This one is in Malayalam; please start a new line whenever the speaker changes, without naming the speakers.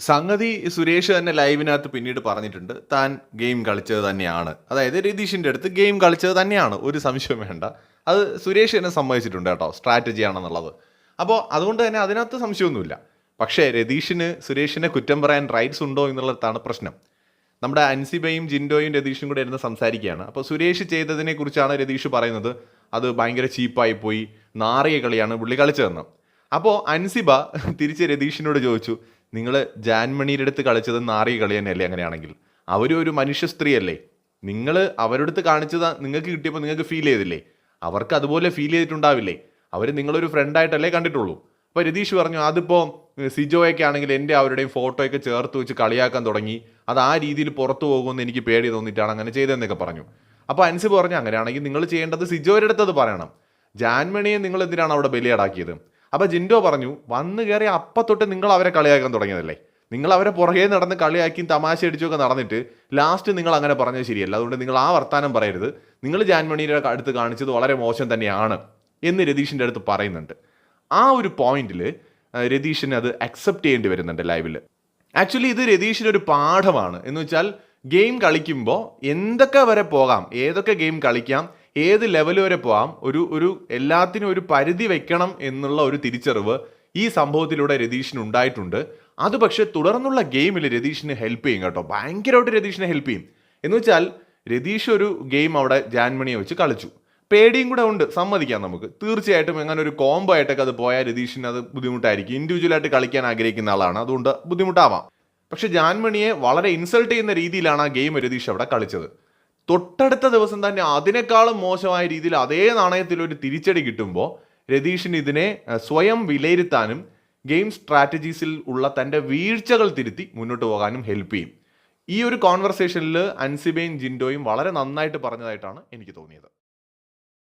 സംഗതി സുരേഷ് തന്നെ ലൈവിനകത്ത് പിന്നീട് പറഞ്ഞിട്ടുണ്ട്. താൻ ഗെയിം കളിച്ചത് തന്നെയാണ്. അതായത് രതീഷിന്റെ അടുത്ത് ഗെയിം കളിച്ചത് തന്നെയാണ്. ഒരു സംശയം വേണ്ട. അത് സുരേഷ് തന്നെ സമ്മതിച്ചിട്ടുണ്ട് കേട്ടോ. സ്ട്രാറ്റജി ആണെന്നുള്ളത്. അപ്പോൾ അതുകൊണ്ട് തന്നെ അതിനകത്ത് സംശയമൊന്നുമില്ല. പക്ഷേ രതീഷിന് സുരേഷിനെ കുറ്റം പറയാൻ റൈറ്റ്സ് ഉണ്ടോ എന്നുള്ളതാണ് പ്രശ്നം. നമ്മുടെ അൻസിബയും ജിൻഡോയും രതീഷും കൂടെ ഇരുന്ന് സംസാരിക്കുകയാണ്. അപ്പോൾ സുരേഷ് ചെയ്തതിനെ കുറിച്ചാണ് രതീഷ് പറയുന്നത്. അത് ഭയങ്കര ചീപ്പായി പോയി. നാറിയ കളിയാണ് പുള്ളി കളിച്ചതെന്ന്. അപ്പോൾ അൻസിബ തിരിച്ച് രതീഷിനോട് ചോദിച്ചു. നിങ്ങൾ ജാൻമണിയുടെ അടുത്ത് കളിച്ചത് നാറി കളി തന്നെയല്ലേ അങ്ങനെയാണെങ്കിൽ. അവരും ഒരു മനുഷ്യ സ്ത്രീയല്ലേ. നിങ്ങൾ അവരുടെ അടുത്ത് കാണിച്ചത് നിങ്ങൾക്ക് കിട്ടിയപ്പോൾ നിങ്ങൾക്ക് ഫീൽ ചെയ്തില്ലേ? അവർക്ക് അതുപോലെ ഫീൽ ചെയ്തിട്ടുണ്ടാവില്ലേ? അവർ നിങ്ങളൊരു ഫ്രണ്ടായിട്ടല്ലേ കണ്ടിട്ടുള്ളൂ. അപ്പോൾ രതീഷ് പറഞ്ഞു അതിപ്പോൾ സിജോയൊക്കെ ആണെങ്കിൽ എന്റെ അവരുടെയും ഫോട്ടോയൊക്കെ ചേർത്ത് വെച്ച് കളിയാക്കാൻ തുടങ്ങി. അത് ആ രീതിയിൽ പുറത്തു പോകുമെന്ന് എനിക്ക് പേടി തോന്നിയിട്ടാണ് അങ്ങനെ ചെയ്തതെന്നൊക്കെ പറഞ്ഞു. അപ്പോൾ അൻസ് പറഞ്ഞു അങ്ങനെയാണെങ്കിൽ നിങ്ങൾ ചെയ്യേണ്ടത് സിജോയുടെ അടുത്തത് പറയണം. ജാൻമണിയെ നിങ്ങൾ എന്തിനാണ് അവിടെ ബലിയാടാക്കിയത്? അപ്പോൾ ജിൻഡോ പറഞ്ഞു വന്നു കയറി അപ്പം തൊട്ട് നിങ്ങൾ അവരെ കളിയാക്കാൻ തുടങ്ങിയതല്ലേ? നിങ്ങൾ അവരെ പുറകെ നടന്ന് കളിയാക്കിയും തമാശ അടിച്ചൊക്കെ നടന്നിട്ട് ലാസ്റ്റ് നിങ്ങൾ അങ്ങനെ പറഞ്ഞത് ശരിയല്ല. അതുകൊണ്ട് നിങ്ങൾ ആ വർത്താനം പറയരുത്. നിങ്ങൾ ജാൻമണിയുടെ അടുത്ത് കാണിച്ചത് വളരെ മോശം തന്നെയാണ് എന്ന് രതീഷിന്റെ അടുത്ത് പറയുന്നുണ്ട്. ആ ഒരു പോയിന്റിൽ രതീഷിന് അത് അക്സെപ്റ്റ് ചെയ്യേണ്ടി വരുന്നുണ്ട് ലൈവിൽ ആക്ച്വലി ഇത് രതീഷിന്റെ ഒരു പാഠമാണ്. എന്ന് വെച്ചാൽ ഗെയിം കളിക്കുമ്പോൾ എന്തൊക്കെ വരെ പോകാം ഏതൊക്കെ ഗെയിം കളിക്കാം ഏത് ലെവൽ വരെ പോകാം ഒരു ഒരു എല്ലാത്തിനും ഒരു പരിധി വെക്കണം എന്നുള്ള ഒരു തിരിച്ചറിവ് ഈ സംഭവത്തിലൂടെ രതീഷിന് ഉണ്ടായിട്ടുണ്ട്. അത് പക്ഷേ തുടർന്നുള്ള ഗെയിമിൽ രതീഷിന് ഹെൽപ്പ് ചെയ്യും കേട്ടോ. ഭയങ്കരമായിട്ട് രതീഷിനെ ഹെൽപ്പ് ചെയ്യും. എന്ന് വെച്ചാൽ രതീഷ് ഒരു ഗെയിം അവിടെ ജാൻമണിയെ വെച്ച് കളിച്ചു. പേടിയും കൂടെ ഉണ്ട്. സമ്മതിക്കാം നമുക്ക്. തീർച്ചയായിട്ടും എങ്ങനെ ഒരു കോംബോ ആയിട്ടൊക്കെ അത് പോയാൽ രതീഷിന് അത് ബുദ്ധിമുട്ടായിരിക്കും. ഇൻഡിവിജ്വലായിട്ട് കളിക്കാൻ ആഗ്രഹിക്കുന്ന ആളാണ്. അതുകൊണ്ട് ബുദ്ധിമുട്ടാവാം. പക്ഷെ ജാൻമണിയെ വളരെ ഇൻസൾട്ട് ചെയ്യുന്ന രീതിയിലാണ് ആ ഗെയിം രതീഷ് അവിടെ കളിച്ചത്. തൊട്ടടുത്ത ദിവസം തന്നെ അതിനേക്കാളും മോശമായ രീതിയിൽ അതേ നാണയത്തിൽ ഒരു തിരിച്ചടി കിട്ടുമ്പോൾ രതീഷിന് ഇതിനെ സ്വയം വിലയിരുത്താനും ഗെയിം സ്ട്രാറ്റജീസിൽ ഉള്ള തന്റെ വീഴ്ചകൾ തിരുത്തി മുന്നോട്ട് പോകാനും ഹെൽപ്പ് ചെയ്യും. ഈ ഒരു കോൺവെർസേഷനിൽ അൻസിബയും ജിൻഡോയും വളരെ നന്നായിട്ട് പറഞ്ഞതായിട്ടാണ് എനിക്ക് തോന്നിയത്.